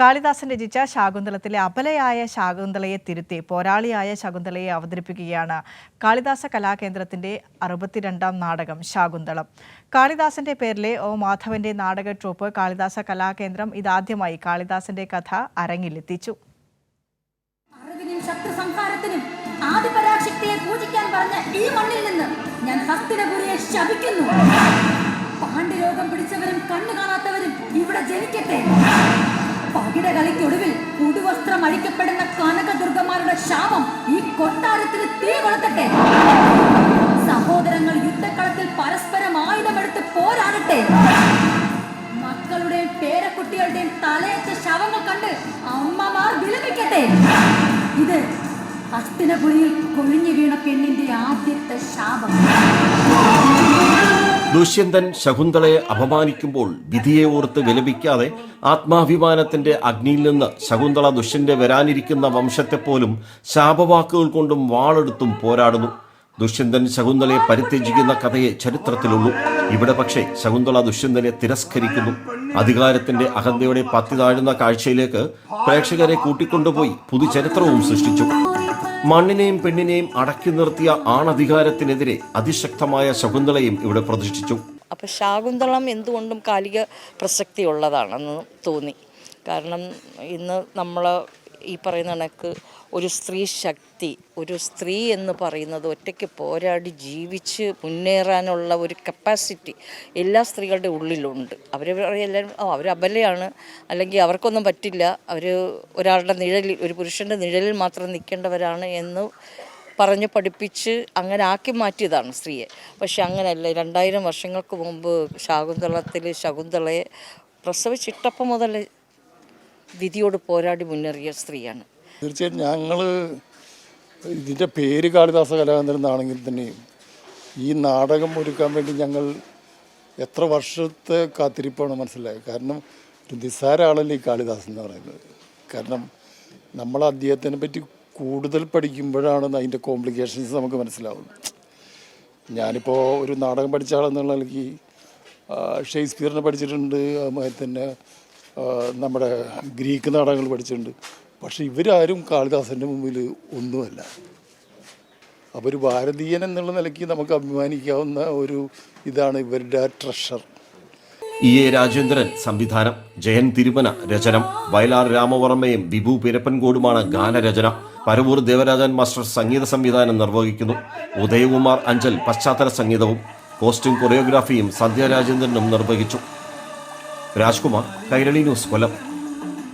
കാളിദാസൻ രചിച്ച ശാകുന്തളത്തിലെ അപലയായ ശാകുന്തളയെ തിരുത്തി പോരാളിയായ ശകുന്തളയെ അവതരിപ്പിക്കുകയാണ് കാളിദാസ കലാകേന്ദ്രത്തിന്റെ അറുപത്തിരണ്ടാം നാടകം ശാകുന്തളം. കാളിദാസന്റെ പേരിലെ ഒ. മാധവന്റെ നാടക ട്രൂപ്പ് കാളിദാസ കലാകേന്ദ്രം ഇതാദ്യമായി കാളിദാസന്റെ കഥ അരങ്ങിലെത്തിച്ചു. അറിവിനും ആദിപരാശക്തിയെ പൂജിക്കാൻ ഈ മണ്ണിൽ നിന്ന് ഞാൻ ശപിക്കുന്നു. പാണ്ഡ്യരോഗം പിടിച്ചവരും കണ്ണു കാണാത്തവരും ഇവിടെ ജനിക്കട്ടെ. പകിട കളിക്കൊടുവിൽ പുതുവസ്ത്രം അഴിക്കപ്പെടുന്ന കനകദുർഗമാരുടെ ശാപം ഈ കൊട്ടാരത്തിന് തീ കൊളുത്തട്ടെ. സഹോദരങ്ങൾ യുദ്ധക്കളത്തിൽ പരസ്പരം ആയുധമെടുത്ത് പോരാടട്ടെ. മക്കളുടെയും പേരക്കുട്ടികളുടെയും തലയറ്റ ശവങ്ങൾ കണ്ട് അമ്മമാർ വിലപിക്കട്ടെ. ഇത് ഹസ്തിനപുരിയിൽ കൊഴിഞ്ഞു വീണ പെണ്ണിന്റെ ആദ്യത്തെ ശാപം. ദുഷ്യന്തൻ ശകുന്തളയെ അപമാനിക്കുമ്പോൾ വിധിയെ ഓർത്ത് വിലപിക്കാതെ ആത്മാഭിമാനത്തിന്റെ അഗ്നിയിൽ നിന്ന് ശകുന്തള ദുഷ്യന്റെ വരാനിരിക്കുന്ന വംശത്തെപ്പോലും ശാപവാക്കുകൾ കൊണ്ടും വാളെടുത്തും പോരാടുന്നു. ദുഷ്യന്തൻ ശകുന്തളയെ പരിത്യജിക്കുന്ന കഥയെ ചരിത്രത്തിലുള്ളൂ. ഇവിടെ പക്ഷേ ശകുന്തള ദുഷ്യന്തനെ തിരസ്കരിക്കുന്നു. അധികാരത്തിന്റെ അഹന്തയുടെ പത്തി താഴുന്ന കാഴ്ചയിലേക്ക് പ്രേക്ഷകരെ കൂട്ടിക്കൊണ്ടുപോയി പുതുചരിത്രവും സൃഷ്ടിച്ചു. മണ്ണിനെയും പെണ്ണിനെയും അടക്കി നിർത്തിയ ആണധികാരത്തിനെതിരെ അതിശക്തമായ ശകുന്തളയും ഇവിടെ പ്രതിഷ്ഠിച്ചു. അപ്പോൾ ശാകുന്തളം എന്തുകൊണ്ടും കാലിക പ്രസക്തിയുള്ളതാണെന്ന് തോന്നി. കാരണം ഇന്ന് നമ്മൾ ഈ പറയുന്ന കണക്ക് ഒരു സ്ത്രീ ശക്തി ഒരു സ്ത്രീ എന്ന് പറയുന്നത് ഒറ്റയ്ക്ക് പോരാടി ജീവിച്ച് മുന്നേറാനുള്ള ഒരു കപ്പാസിറ്റി എല്ലാ സ്ത്രീകളുടെ ഉള്ളിലുണ്ട്. അവർ എല്ലാവരും അവർ അബലയാണ്. അല്ലെങ്കിൽ അവർക്കൊന്നും പറ്റില്ല. അവർ ഒരാളുടെ നിഴലിൽ ഒരു പുരുഷന്റെ നിഴലിൽ മാത്രം നിൽക്കേണ്ടവരാണ് എന്ന് പറഞ്ഞ് പഠിപ്പിച്ച് അങ്ങനെ ആക്കി മാറ്റിയതാണ് സ്ത്രീയെ. പക്ഷെ അങ്ങനെയല്ല. രണ്ടായിരം വർഷങ്ങൾക്ക് മുമ്പ് ശാകുന്തളത്തിൽ ശകുന്തളയെ പ്രസവിച്ചിട്ടപ്പം മുതൽ വിധിയോട് പോരാടി മുന്നേറിയ സ്ത്രീയാണ്. തീർച്ചയായിട്ടും ഞങ്ങൾ ഇതിന്റെ പേര് കാളിദാസ കലാകേന്ദ്രം എന്നാണെങ്കിൽ തന്നെയും ഈ നാടകം ഒരുക്കാൻ വേണ്ടി ഞങ്ങൾ എത്ര വർഷത്തെ കാത്തിരിപ്പാണ് മനസ്സിലായത്. കാരണം ഒരു നിസ്സാര ആളല്ലേ ഈ കാളിദാസൻ എന്ന് പറയുന്നത്. കാരണം നമ്മൾ അദ്ദേഹത്തിനെ പറ്റി കൂടുതൽ പഠിക്കുമ്പോഴാണ് അതിന്റെ കോംപ്ലിക്കേഷൻസ് നമുക്ക് മനസ്സിലാവുന്നത്. ഞാനിപ്പോൾ ഒരു നാടകം പഠിച്ച ആളെന്നുള്ള ആ, ഷേക്സ്പിയറിനെ പഠിച്ചിട്ടുണ്ട്. അതുമാതിരി തന്നെ നമ്മുടെ ഗ്രീക്ക് നാടകങ്ങൾ പഠിച്ചിട്ടുണ്ട്. പക്ഷെ ഇവരാരും കാളിദാസന്റെ മുമ്പിൽ ഒന്നുമല്ല. അപ്പോൾ ഒരു ഭാരതീയൻ എന്നുള്ള നിലയ്ക്ക് നമുക്ക് അഭിമാനിക്കാവുന്ന ഒരു ഇതാണ് ഇവരുടെ ട്രഷർ ഇ എ രാജേന്ദ്രൻ സംവിധാനം. ജയൻ തിരുമന രചനം. വയലാർ രാമവർമ്മയും വിഭു പിരപ്പൻകോടുമാണ് ഗാനരചന. പരവൂർ ദേവരാജൻ മാസ്റ്റർ സംഗീത സംവിധാനം നിർവഹിക്കുന്നു. ഉദയകുമാർ അഞ്ചൽ പശ്ചാത്തല സംഗീതവും കോസ്റ്റ്യൂം കൊറിയോഗ്രാഫിയും സന്ധ്യ രാജേന്ദ്രനും നിർവഹിച്ചു. രാജ്കുമാർ കൈരളി ന്യൂസ് കൊല്ലം